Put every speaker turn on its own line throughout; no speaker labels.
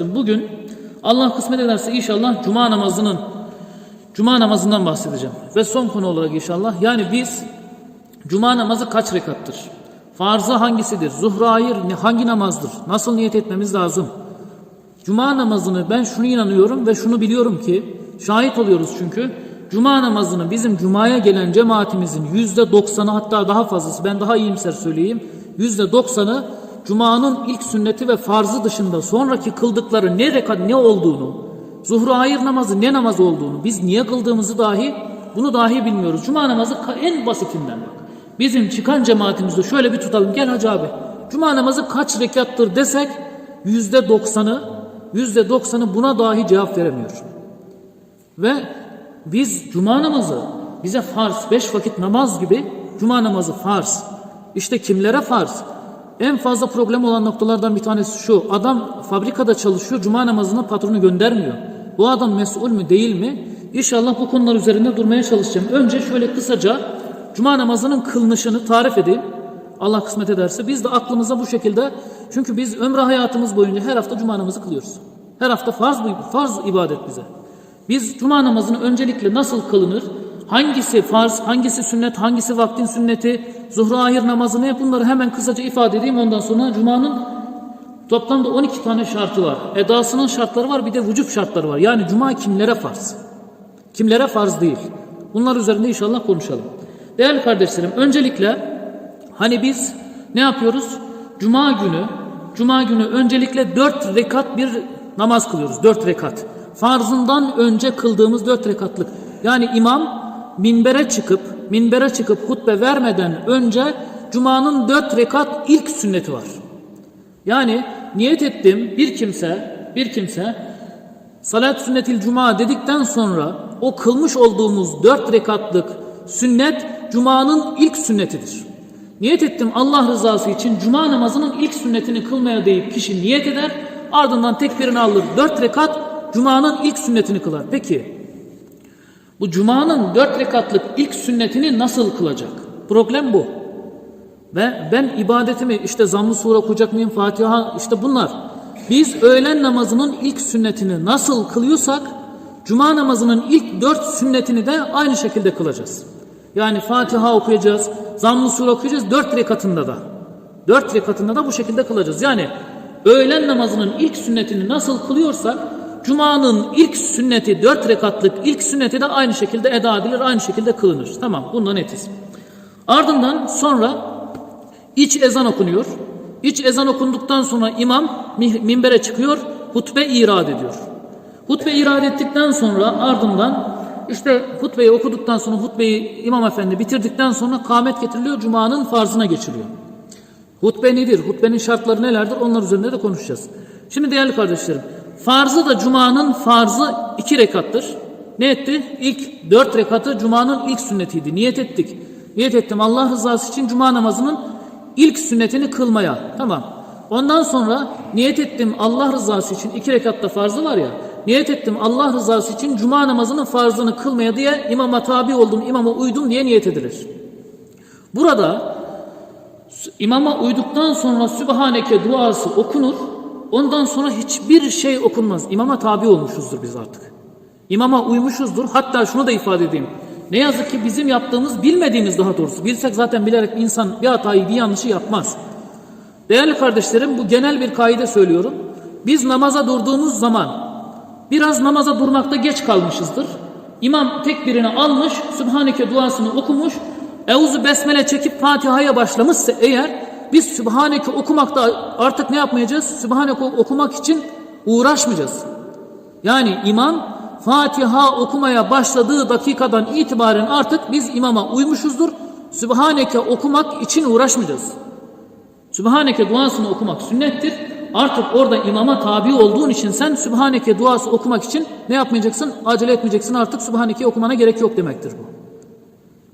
Bugün Allah kısmet ederse inşallah cuma namazının cuma namazından bahsedeceğim. Ve son konu olarak inşallah yani biz cuma namazı kaç rekattır? Farzı hangisidir? Zuhrayır hangi namazdır? Nasıl niyet etmemiz lazım? Cuma namazını ben şunu inanıyorum ve şunu biliyorum ki şahit oluyoruz çünkü Cuma namazını bizim Cuma'ya gelen cemaatimizin yüzde doksanı hatta daha fazlası ben daha iyimser söyleyeyim yüzde doksanı Cuma'nın ilk sünneti ve farzı dışında sonraki kıldıkları ne rekat ne olduğunu zuhru hayır namazı ne namaz olduğunu biz niye kıldığımızı dahi bunu dahi bilmiyoruz. Cuma namazı en basitinden bak. Bizim çıkan cemaatimizde şöyle bir tutalım gel hacı abi. Cuma namazı kaç rekattır desek yüzde doksanı yüzde doksanı buna dahi cevap veremiyor. Ve biz cuma namazı bize farz, beş vakit namaz gibi cuma namazı farz. İşte kimlere farz? En fazla problem olan noktalardan bir tanesi şu. Adam fabrikada çalışıyor, cuma namazına patronu göndermiyor. Bu adam mesul mü değil mi? İnşallah bu konular üzerinde durmaya çalışacağım. Önce şöyle kısaca cuma namazının kılınışını tarif edeyim. Allah kısmet ederse. Biz de aklımıza bu şekilde çünkü biz ömrü hayatımız boyunca her hafta cuma namazı kılıyoruz. Her hafta farz, farz ibadet bize. Biz cuma namazını öncelikle nasıl kılınır? Hangisi farz, hangisi sünnet, hangisi vaktin sünneti, zuhru ahir namazı ne bunları hemen kısaca ifade edeyim. Ondan sonra cumanın toplamda 12 tane şartı var. Edasının şartları var bir de vücut şartları var. Yani cuma kimlere farz? Kimlere farz değil? Bunlar üzerinde inşallah konuşalım. Değerli kardeşlerim öncelikle hani biz ne yapıyoruz? Cuma günü Cuma günü öncelikle dört rekat bir namaz kılıyoruz. Dört rekat. Farzından önce kıldığımız dört rekatlık. Yani imam minbere çıkıp minbere çıkıp hutbe vermeden önce Cuma'nın dört rekat ilk sünneti var. Yani niyet ettim bir kimse bir kimse salat sünnetil cuma dedikten sonra o kılmış olduğumuz dört rekatlık sünnet cumanın ilk sünnetidir. Niyet ettim Allah rızası için cuma namazının ilk sünnetini kılmaya deyip kişi niyet eder ardından tekbirini alır dört rekat cumanın ilk sünnetini kılar. Peki bu cumanın dört rekatlık ilk sünnetini nasıl kılacak? Problem bu. Ve ben ibadetimi işte zamm-ı sure okuyacak mıyım, Fatiha işte bunlar. Biz öğlen namazının ilk sünnetini nasıl kılıyorsak cuma namazının ilk dört sünnetini de aynı şekilde kılacağız. Yani Fatiha okuyacağız, zamm-ı sure okuyacağız dört rekatında da. Dört rekatında da bu şekilde kılacağız. Yani öğlen namazının ilk sünnetini nasıl kılıyorsak Cuma'nın ilk sünneti dört rekatlık ilk sünneti de aynı şekilde eda edilir, aynı şekilde kılınır. Tamam bundan netiz. Ardından sonra İç ezan okunuyor. İç ezan okunduktan sonra imam mi- minbere çıkıyor, hutbe irad ediyor. Hutbe irad ettikten sonra ardından işte hutbeyi okuduktan sonra hutbeyi imam efendi bitirdikten sonra kâmet getiriliyor, cumanın farzına geçiliyor. Hutbe nedir? Hutbenin şartları nelerdir? Onlar üzerinde de konuşacağız. Şimdi değerli kardeşlerim, farzı da cumanın farzı iki rekattır. Ne etti? İlk dört rekatı cumanın ilk sünnetiydi. Niyet ettik. Niyet ettim Allah rızası için cuma namazının ilk sünnetini kılmaya. Tamam. Ondan sonra niyet ettim Allah rızası için iki rekatta farzı var ya. Niyet ettim Allah rızası için cuma namazının farzını kılmaya diye imama tabi oldum, imama uydum diye niyet edilir. Burada İmama uyduktan sonra Sübhaneke duası okunur. Ondan sonra hiçbir şey okunmaz. İmama tabi olmuşuzdur biz artık. İmama uymuşuzdur. Hatta şunu da ifade edeyim. Ne yazık ki bizim yaptığımız bilmediğimiz daha doğrusu. Bilsek zaten bilerek insan bir hatayı bir yanlışı yapmaz. Değerli kardeşlerim bu genel bir kaide söylüyorum. Biz namaza durduğumuz zaman biraz namaza durmakta geç kalmışızdır. İmam tekbirini almış, Sübhaneke duasını okumuş, Euzu Besmele çekip Fatiha'ya başlamışsa eğer biz Sübhaneke okumakta artık ne yapmayacağız? Sübhaneke okumak için uğraşmayacağız. Yani imam Fatiha okumaya başladığı dakikadan itibaren artık biz imama uymuşuzdur. Sübhaneke okumak için uğraşmayacağız. Sübhaneke duasını okumak sünnettir. Artık orada imama tabi olduğun için sen Sübhaneke duası okumak için ne yapmayacaksın? Acele etmeyeceksin artık Sübhaneke okumana gerek yok demektir bu.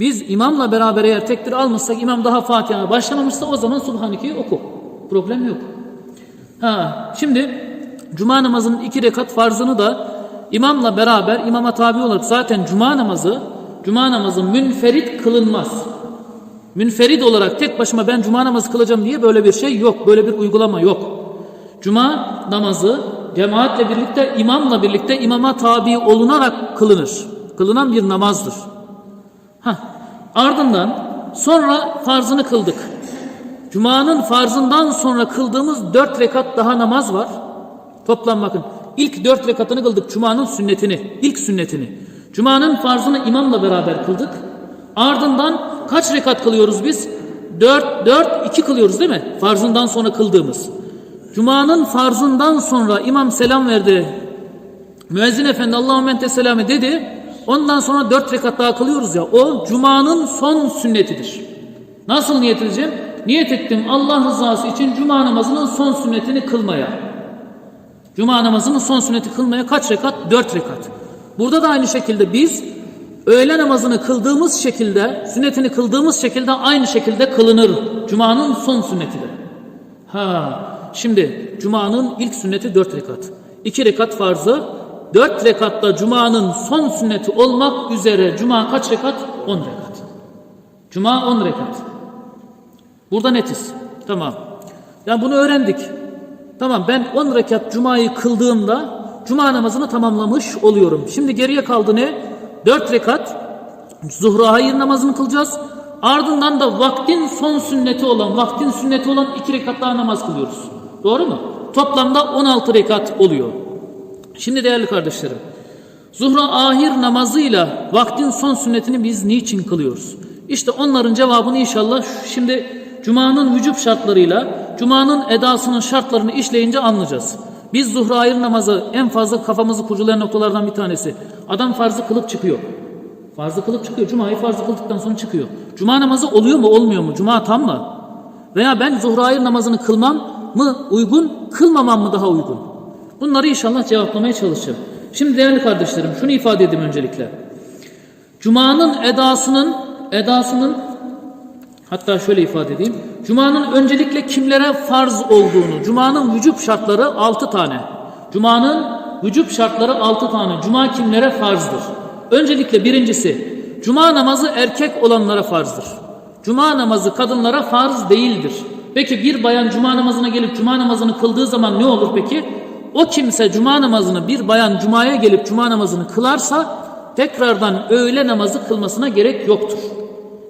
Biz imamla beraber eğer tekbir almışsak imam daha Fatiha'ya başlamamışsa o zaman Subhaneke'yi oku. Problem yok. Ha, şimdi cuma namazının iki rekat farzını da imamla beraber imama tabi olarak zaten cuma namazı cuma namazı münferit kılınmaz. Münferit olarak tek başıma ben cuma namazı kılacağım diye böyle bir şey yok. Böyle bir uygulama yok. Cuma namazı cemaatle birlikte, imamla birlikte imama tabi olunarak kılınır. Kılınan bir namazdır. Hah. Ardından sonra farzını kıldık. Cuma'nın farzından sonra kıldığımız dört rekat daha namaz var. Toplam bakın. İlk dört rekatını kıldık. Cuma'nın sünnetini. ilk sünnetini. Cuma'nın farzını imamla beraber kıldık. Ardından kaç rekat kılıyoruz biz? Dört, dört, iki kılıyoruz değil mi? Farzından sonra kıldığımız. Cuma'nın farzından sonra imam selam verdi. Müezzin efendi Allahümme ente selamı dedi. Ondan sonra dört rekat daha kılıyoruz ya. O Cuma'nın son sünnetidir. Nasıl niyet edeceğim? Niyet ettim Allah rızası için Cuma namazının son sünnetini kılmaya. Cuma namazının son sünneti kılmaya kaç rekat? Dört rekat. Burada da aynı şekilde biz öğle namazını kıldığımız şekilde, sünnetini kıldığımız şekilde aynı şekilde kılınır. Cuma'nın son sünneti de. Ha, şimdi Cuma'nın ilk sünneti dört rekat. İki rekat farzı, dört rekatta Cuma'nın son sünneti olmak üzere Cuma kaç rekat? On rekat. Cuma on rekat. Burada netiz. Tamam. Yani bunu öğrendik. Tamam ben 10 rekat cumayı kıldığımda cuma namazını tamamlamış oluyorum. Şimdi geriye kaldı ne? 4 rekat zuhra hayır namazını kılacağız. Ardından da vaktin son sünneti olan, vaktin sünneti olan 2 rekat daha namaz kılıyoruz. Doğru mu? Toplamda 16 rekat oluyor. Şimdi değerli kardeşlerim, Zuhra ahir namazıyla vaktin son sünnetini biz niçin kılıyoruz? İşte onların cevabını inşallah şimdi Cuma'nın vücut şartlarıyla Cuma'nın edasının şartlarını işleyince anlayacağız. Biz zuhra ahir namazı en fazla kafamızı kurcalayan noktalardan bir tanesi. Adam farzı kılıp çıkıyor. Farzı kılıp çıkıyor. Cuma'yı farzı kıldıktan sonra çıkıyor. Cuma namazı oluyor mu olmuyor mu? Cuma tam mı? Veya ben zuhra ahir namazını kılmam mı uygun, kılmamam mı daha uygun? Bunları inşallah cevaplamaya çalışacağım. Şimdi değerli kardeşlerim şunu ifade edeyim öncelikle. Cuma'nın edasının edasının hatta şöyle ifade edeyim. Cuma'nın öncelikle kimlere farz olduğunu, Cuma'nın vücut şartları 6 tane. Cuma'nın vücut şartları 6 tane. Cuma kimlere farzdır? Öncelikle birincisi Cuma namazı erkek olanlara farzdır. Cuma namazı kadınlara farz değildir. Peki bir bayan cuma namazına gelip cuma namazını kıldığı zaman ne olur peki? O kimse cuma namazını bir bayan cumaya gelip cuma namazını kılarsa tekrardan öğle namazı kılmasına gerek yoktur.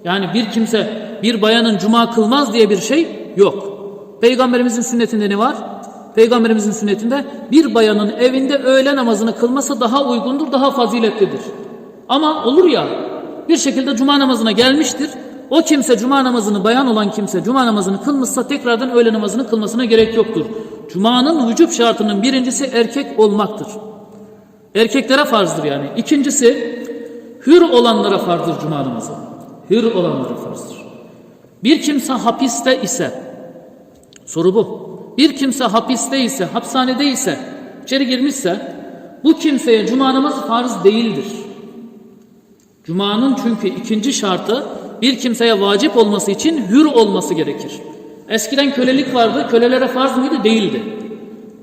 Yani bir kimse bir bayanın cuma kılmaz diye bir şey yok. Peygamberimizin sünnetinde ne var? Peygamberimizin sünnetinde bir bayanın evinde öğle namazını kılması daha uygundur, daha faziletlidir. Ama olur ya bir şekilde cuma namazına gelmiştir. O kimse cuma namazını bayan olan kimse cuma namazını kılmışsa tekrardan öğle namazını kılmasına gerek yoktur. Cumanın vücut şartının birincisi erkek olmaktır. Erkeklere farzdır yani. İkincisi hür olanlara farzdır cuma namazı. Hür olanlara farzdır. Bir kimse hapiste ise soru bu. Bir kimse hapiste ise, hapishanede ise, içeri girmişse bu kimseye cuma namazı farz değildir. Cuma'nın çünkü ikinci şartı bir kimseye vacip olması için hür olması gerekir. Eskiden kölelik vardı, kölelere farz mıydı? Değildi.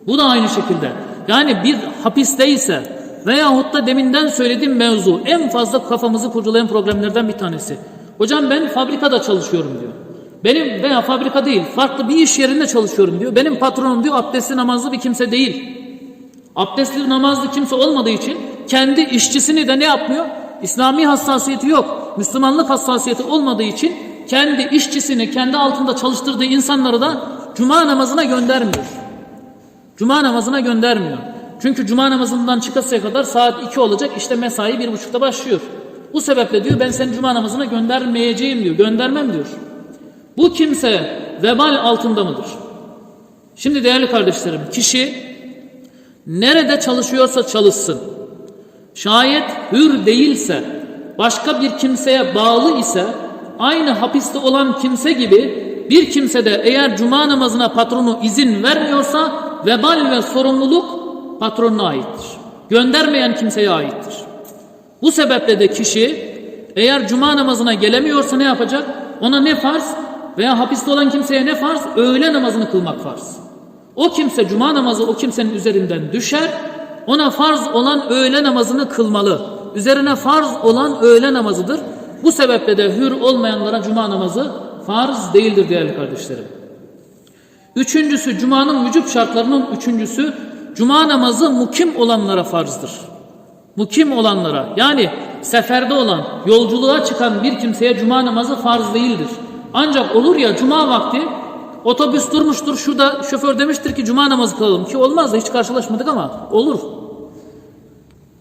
Bu da aynı şekilde. Yani bir hapisteyse veyahut da deminden söylediğim mevzu en fazla kafamızı kurcalayan problemlerden bir tanesi. Hocam ben fabrikada çalışıyorum diyor. Benim veya fabrika değil farklı bir iş yerinde çalışıyorum diyor. Benim patronum diyor abdestli namazlı bir kimse değil. Abdestli namazlı kimse olmadığı için kendi işçisini de ne yapmıyor? İslami hassasiyeti yok. Müslümanlık hassasiyeti olmadığı için kendi işçisini, kendi altında çalıştırdığı insanları da cuma namazına göndermiyor. Cuma namazına göndermiyor. Çünkü cuma namazından çıkasıya kadar saat 2 olacak işte mesai bir buçukta başlıyor. Bu sebeple diyor ben seni cuma namazına göndermeyeceğim diyor. Göndermem diyor. Bu kimse vebal altında mıdır? Şimdi değerli kardeşlerim kişi nerede çalışıyorsa çalışsın. Şayet hür değilse, başka bir kimseye bağlı ise aynı hapiste olan kimse gibi bir kimse de eğer cuma namazına patronu izin vermiyorsa vebal ve sorumluluk patronuna aittir. Göndermeyen kimseye aittir. Bu sebeple de kişi eğer cuma namazına gelemiyorsa ne yapacak? Ona ne farz? Veya hapiste olan kimseye ne farz? Öğle namazını kılmak farz. O kimse cuma namazı o kimsenin üzerinden düşer. Ona farz olan öğle namazını kılmalı. Üzerine farz olan öğle namazıdır. Bu sebeple de hür olmayanlara cuma namazı farz değildir değerli kardeşlerim. Üçüncüsü cumanın vücut şartlarının üçüncüsü cuma namazı mukim olanlara farzdır. Mukim olanlara yani seferde olan, yolculuğa çıkan bir kimseye cuma namazı farz değildir. Ancak olur ya cuma vakti otobüs durmuştur şurada şoför demiştir ki cuma namazı kılalım ki olmaz da hiç karşılaşmadık ama olur.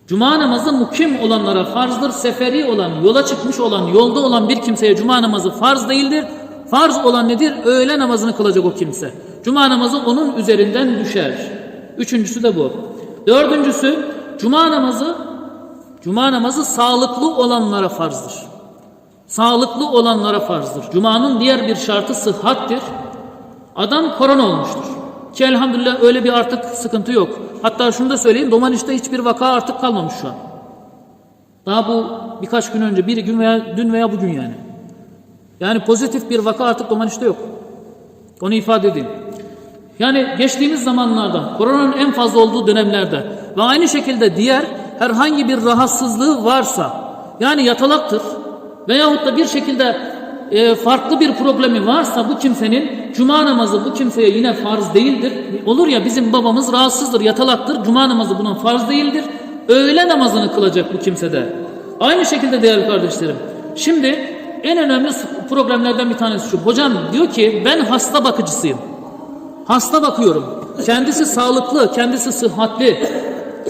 Cuma namazı mukim olanlara farzdır. Seferi olan, yola çıkmış olan, yolda olan bir kimseye cuma namazı farz değildir. Farz olan nedir? Öğle namazını kılacak o kimse. Cuma namazı onun üzerinden düşer. Üçüncüsü de bu. Dördüncüsü cuma namazı cuma namazı sağlıklı olanlara farzdır. Sağlıklı olanlara farzdır. Cuma'nın diğer bir şartı sıhhattir. Adam korona olmuştur. Ki elhamdülillah öyle bir artık sıkıntı yok. Hatta şunu da söyleyeyim. Domaniş'te hiçbir vaka artık kalmamış şu an. Daha bu birkaç gün önce, bir gün veya dün veya bugün yani. Yani pozitif bir vaka artık Domaniş'te yok. Onu ifade edeyim. Yani geçtiğimiz zamanlarda, koronanın en fazla olduğu dönemlerde ve aynı şekilde diğer herhangi bir rahatsızlığı varsa, yani yatalaktır veyahut da bir şekilde e, farklı bir problemi varsa bu kimsenin cuma namazı bu kimseye yine farz değildir. Olur ya bizim babamız rahatsızdır, yatalaktır. Cuma namazı buna farz değildir. Öğle namazını kılacak bu kimsede. Aynı şekilde değerli kardeşlerim. Şimdi en önemli problemlerden bir tanesi şu. Hocam diyor ki ben hasta bakıcısıyım. Hasta bakıyorum. Kendisi sağlıklı, kendisi sıhhatli.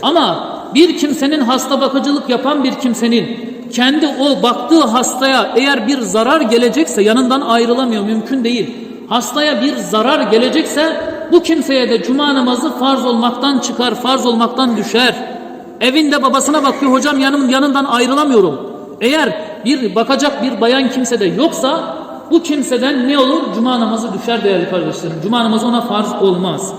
Ama bir kimsenin hasta bakıcılık yapan bir kimsenin kendi o baktığı hastaya eğer bir zarar gelecekse yanından ayrılamıyor mümkün değil. Hastaya bir zarar gelecekse bu kimseye de cuma namazı farz olmaktan çıkar, farz olmaktan düşer. Evinde babasına bakıyor hocam yanım yanından ayrılamıyorum. Eğer bir bakacak bir bayan kimse de yoksa bu kimseden ne olur? Cuma namazı düşer değerli kardeşlerim. Cuma namazı ona farz olmaz.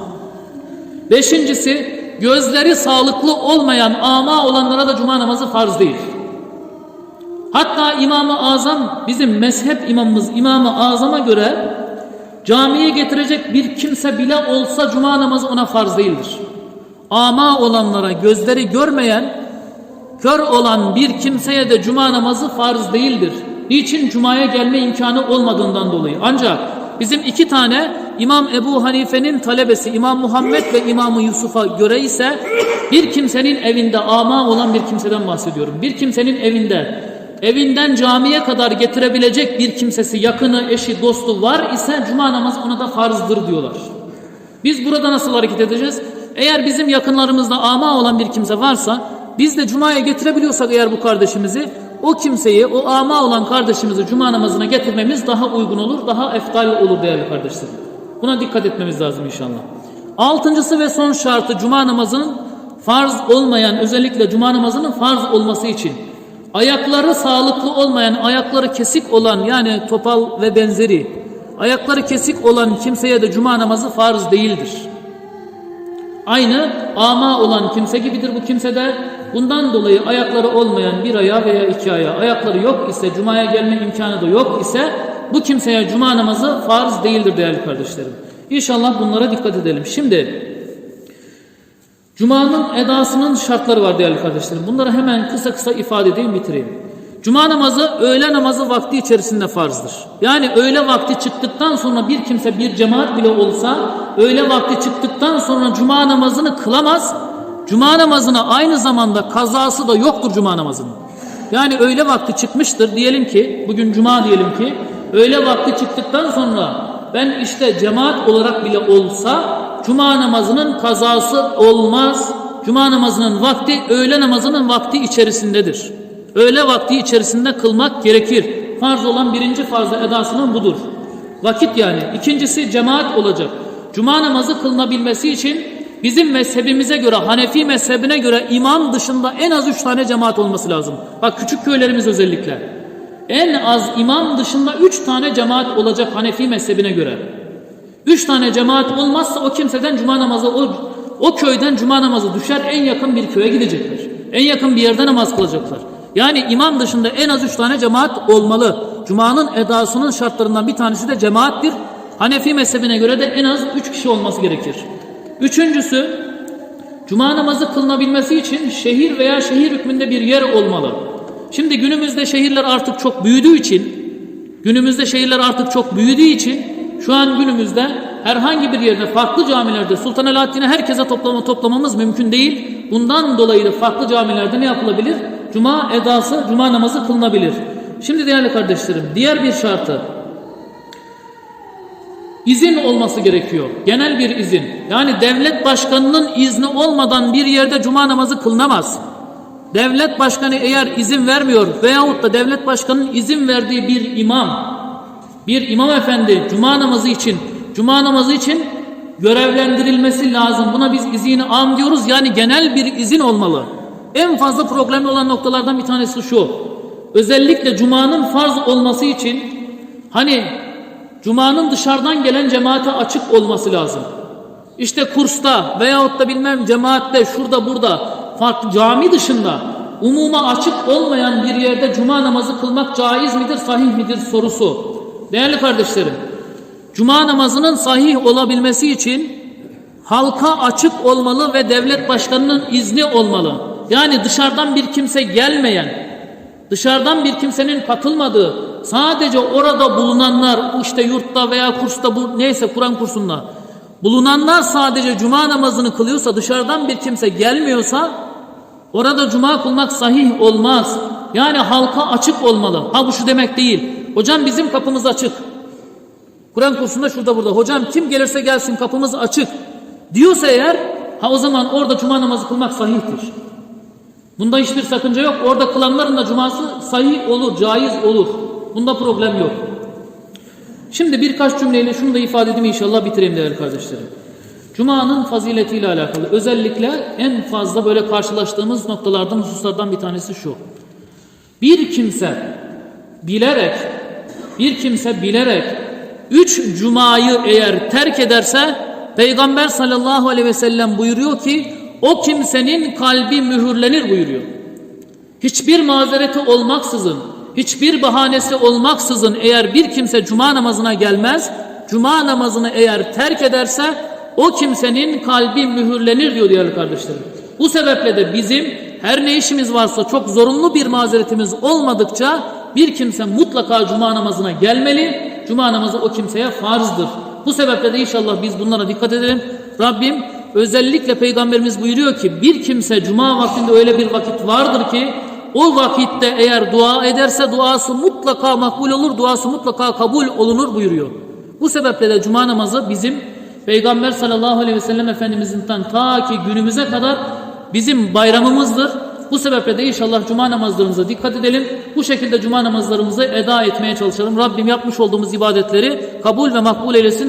Beşincisi gözleri sağlıklı olmayan ama olanlara da cuma namazı farz değil. Hatta İmam-ı Azam bizim mezhep imamımız İmam-ı Azam'a göre camiye getirecek bir kimse bile olsa cuma namazı ona farz değildir. Ama olanlara gözleri görmeyen kör olan bir kimseye de cuma namazı farz değildir. Niçin cumaya gelme imkanı olmadığından dolayı. Ancak bizim iki tane İmam Ebu Hanife'nin talebesi İmam Muhammed ve İmam Yusuf'a göre ise bir kimsenin evinde ama olan bir kimseden bahsediyorum. Bir kimsenin evinde evinden camiye kadar getirebilecek bir kimsesi, yakını, eşi, dostu var ise cuma namazı ona da farzdır diyorlar. Biz burada nasıl hareket edeceğiz? Eğer bizim yakınlarımızda ama olan bir kimse varsa biz de cumaya getirebiliyorsak eğer bu kardeşimizi o kimseyi, o ama olan kardeşimizi cuma namazına getirmemiz daha uygun olur, daha eftal olur değerli kardeşlerim. Buna dikkat etmemiz lazım inşallah. Altıncısı ve son şartı cuma namazının farz olmayan, özellikle cuma namazının farz olması için ayakları sağlıklı olmayan, ayakları kesik olan yani topal ve benzeri ayakları kesik olan kimseye de cuma namazı farz değildir. Aynı ama olan kimse gibidir bu kimse de bundan dolayı ayakları olmayan bir ayağı veya iki ayağı ayakları yok ise cumaya gelme imkanı da yok ise bu kimseye cuma namazı farz değildir değerli kardeşlerim. İnşallah bunlara dikkat edelim. Şimdi Cuma'nın edasının şartları var değerli kardeşlerim. Bunları hemen kısa kısa ifade edeyim bitireyim. Cuma namazı öğle namazı vakti içerisinde farzdır. Yani öğle vakti çıktıktan sonra bir kimse bir cemaat bile olsa öğle vakti çıktıktan sonra cuma namazını kılamaz. Cuma namazına aynı zamanda kazası da yoktur cuma namazının. Yani öğle vakti çıkmıştır diyelim ki bugün cuma diyelim ki öğle vakti çıktıktan sonra ben işte cemaat olarak bile olsa cuma namazının kazası olmaz. Cuma namazının vakti öğle namazının vakti içerisindedir. Öğle vakti içerisinde kılmak gerekir. Farz olan birinci farzı edasının budur. Vakit yani. İkincisi cemaat olacak. Cuma namazı kılınabilmesi için bizim mezhebimize göre, Hanefi mezhebine göre imam dışında en az üç tane cemaat olması lazım. Bak küçük köylerimiz özellikle. En az imam dışında üç tane cemaat olacak Hanefi mezhebine göre. Üç tane cemaat olmazsa o kimseden cuma namazı, o, o köyden cuma namazı düşer en yakın bir köye gidecekler. En yakın bir yerde namaz kılacaklar. Yani imam dışında en az üç tane cemaat olmalı. Cuma'nın edasının şartlarından bir tanesi de cemaattir. Hanefi mezhebine göre de en az üç kişi olması gerekir. Üçüncüsü, Cuma namazı kılınabilmesi için şehir veya şehir hükmünde bir yer olmalı. Şimdi günümüzde şehirler artık çok büyüdüğü için, günümüzde şehirler artık çok büyüdüğü için şu an günümüzde herhangi bir yerde farklı camilerde Sultan Alaaddin'e herkese toplama toplamamız mümkün değil. Bundan dolayı da farklı camilerde ne yapılabilir? Cuma edası, cuma namazı kılınabilir. Şimdi değerli kardeşlerim, diğer bir şartı izin olması gerekiyor. Genel bir izin. Yani devlet başkanının izni olmadan bir yerde cuma namazı kılınamaz. Devlet başkanı eğer izin vermiyor veyahut da devlet başkanının izin verdiği bir imam, bir imam efendi cuma namazı için, cuma namazı için görevlendirilmesi lazım. Buna biz izini am diyoruz. Yani genel bir izin olmalı. En fazla problemli olan noktalardan bir tanesi şu. Özellikle cumanın farz olması için hani Cuma'nın dışarıdan gelen cemaate açık olması lazım. İşte kursta veyahut da bilmem cemaatte şurada burada farklı cami dışında umuma açık olmayan bir yerde cuma namazı kılmak caiz midir, sahih midir sorusu. Değerli kardeşlerim, cuma namazının sahih olabilmesi için halka açık olmalı ve devlet başkanının izni olmalı. Yani dışarıdan bir kimse gelmeyen, dışarıdan bir kimsenin katılmadığı, sadece orada bulunanlar, işte yurtta veya kursta, bu, neyse Kur'an kursunda bulunanlar sadece cuma namazını kılıyorsa, dışarıdan bir kimse gelmiyorsa, orada cuma kılmak sahih olmaz. Yani halka açık olmalı. Ha bu şu demek değil. Hocam bizim kapımız açık. Kur'an kursunda şurada burada. Hocam kim gelirse gelsin kapımız açık. Diyorsa eğer, ha o zaman orada cuma namazı kılmak sahihtir. Bunda hiçbir sakınca yok. Orada kılanların da cuması sahih olur, caiz olur. Bunda problem yok. Şimdi birkaç cümleyle şunu da ifade edeyim inşallah bitireyim değerli kardeşlerim. Cuma'nın faziletiyle alakalı özellikle en fazla böyle karşılaştığımız noktalardan, hususlardan bir tanesi şu. Bir kimse bilerek, bir kimse bilerek üç cumayı eğer terk ederse Peygamber sallallahu aleyhi ve sellem buyuruyor ki o kimsenin kalbi mühürlenir buyuruyor. Hiçbir mazereti olmaksızın, hiçbir bahanesi olmaksızın eğer bir kimse cuma namazına gelmez, cuma namazını eğer terk ederse o kimsenin kalbi mühürlenir diyor değerli kardeşlerim. Bu sebeple de bizim her ne işimiz varsa çok zorunlu bir mazeretimiz olmadıkça bir kimse mutlaka cuma namazına gelmeli. Cuma namazı o kimseye farzdır. Bu sebeple de inşallah biz bunlara dikkat edelim. Rabbim özellikle peygamberimiz buyuruyor ki bir kimse cuma vaktinde öyle bir vakit vardır ki o vakitte eğer dua ederse duası mutlaka makbul olur, duası mutlaka kabul olunur buyuruyor. Bu sebeple de cuma namazı bizim Peygamber sallallahu aleyhi ve sellem Efendimizin ta ki günümüze kadar bizim bayramımızdır. Bu sebeple de inşallah cuma namazlarımıza dikkat edelim. Bu şekilde cuma namazlarımızı eda etmeye çalışalım. Rabbim yapmış olduğumuz ibadetleri kabul ve makbul eylesin.